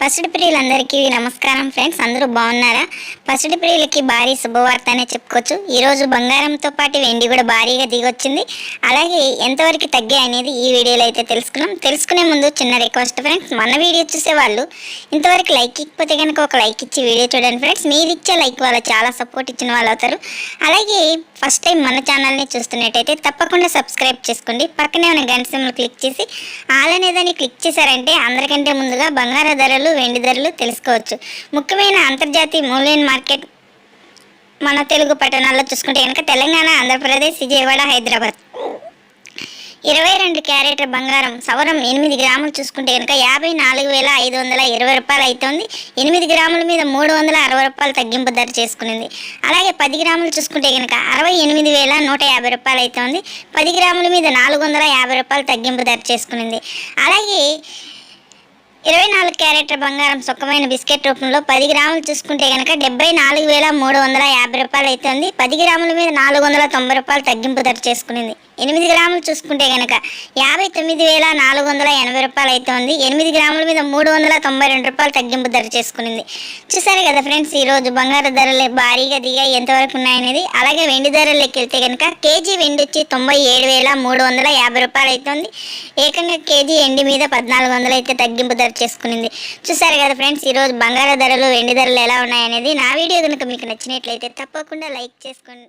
పసిడి ప్రియులందరికీ నమస్కారం ఫ్రెండ్స్ అందరూ బాగున్నారా? పసిడి ప్రియులకి భారీ శుభవార్త అనే చెప్పుకోవచ్చు. ఈరోజు బంగారంతో పాటు వెండి కూడా భారీగా దిగొచ్చింది. అలాగే ఎంతవరకు తగ్గాయి అనేది ఈ వీడియోలో అయితే తెలుసుకున్నాం. తెలుసుకునే ముందు చిన్న రిక్వెస్ట్ ఫ్రెండ్స్ మన వీడియో చూసే వాళ్ళు ఇంతవరకు లైక్ ఇకపోతే కనుక ఒక లైక్ ఇచ్చి వీడియో చూడండి ఫ్రెండ్స్. మీరు ఇచ్చే లైక్ వల్ల చాలా సపోర్ట్ ఇచ్చిన వాళ్ళు అవుతారు. అలాగే ఫస్ట్ టైం మన ఛానల్ని చూస్తున్నట్టయితే తప్పకుండా సబ్స్క్రైబ్ చేసుకోండి. పక్కనే ఉన్న గంట సింబల్ క్లిక్ చేసి ఆల్ అనేదాన్ని క్లిక్ చేశారంటే అందరికంటే ముందుగా బంగారు ధరలు వెండి ధరలు తెలుసుకోవచ్చు. ముఖ్యమైన అంతర్జాతీయ మూలైన మార్కెట్ మన తెలుగు పట్టణాల్లో చూసుకుంటే కనుక తెలంగాణ ఆంధ్రప్రదేశ్ విజయవాడ హైదరాబాద్. ఇరవై రెండు క్యారెట్ల బంగారం సవరం ఎనిమిది గ్రాములు చూసుకుంటే కనుక యాభై నాలుగు వేల ఐదు వందల ఇరవై రూపాయలు అవుతుంది ఎనిమిది గ్రాముల మీద మూడు వందల అరవై రూపాయలు తగ్గింపు ధర చేసుకునింది. అలాగే పది గ్రాములు చూసుకుంటే కనుక అరవై ఎనిమిది వేల నూట యాభై రూపాయలు అవుతుంది పది గ్రాముల మీద నాలుగు వందల యాభై రూపాయలు తగ్గింపు ధర చేసుకునింది. అలాగే ఇరవై నాలుగు క్యారెట్ల బంగారం సుఖమైన బిస్కెట్ రూపంలో పది గ్రాములు చూసుకుంటే కనుక డెబ్బై నాలుగు వేల మూడు వందల యాభై రూపాయలు అవుతుంది పది గ్రాముల మీద నాలుగు వందల తొంభై రూపాయలు తగ్గింపు ధర చేసుకునింది. ఎనిమిది గ్రాములు చూసుకుంటే కనుక యాభై తొమ్మిది వేల నాలుగు వందల ఎనభై రూపాయలు అయితే ఉంది ఎనిమిది గ్రాముల మీద మూడు వందల తొంభై రెండు రూపాయలు తగ్గింపు ధర చేసుకునింది. చూసారు కదా ఫ్రెండ్స్ ఈరోజు బంగారు ధరలు భారీగా దిగాయి. ఎంతవరకు ఉన్నాయనేది? అలాగే వెండి ధరలు వెళ్తే కనుక కేజీ వెండి వచ్చి తొంభై ఏడు వేల మూడు వందల యాభై రూపాయలు అయితే ఉంది ఏకంగా కేజీ ఎండి మీద పద్నాలుగు వందలు అయితే తగ్గింపు ధర చేసుకునింది. చూసారు కదా ఫ్రెండ్స్ ఈరోజు బంగారు ధరలు వెండి ధరలు ఎలా ఉన్నాయనేది? నా వీడియో కనుక మీకు నచ్చినట్లయితే తప్పకుండా లైక్ చేసుకోండి.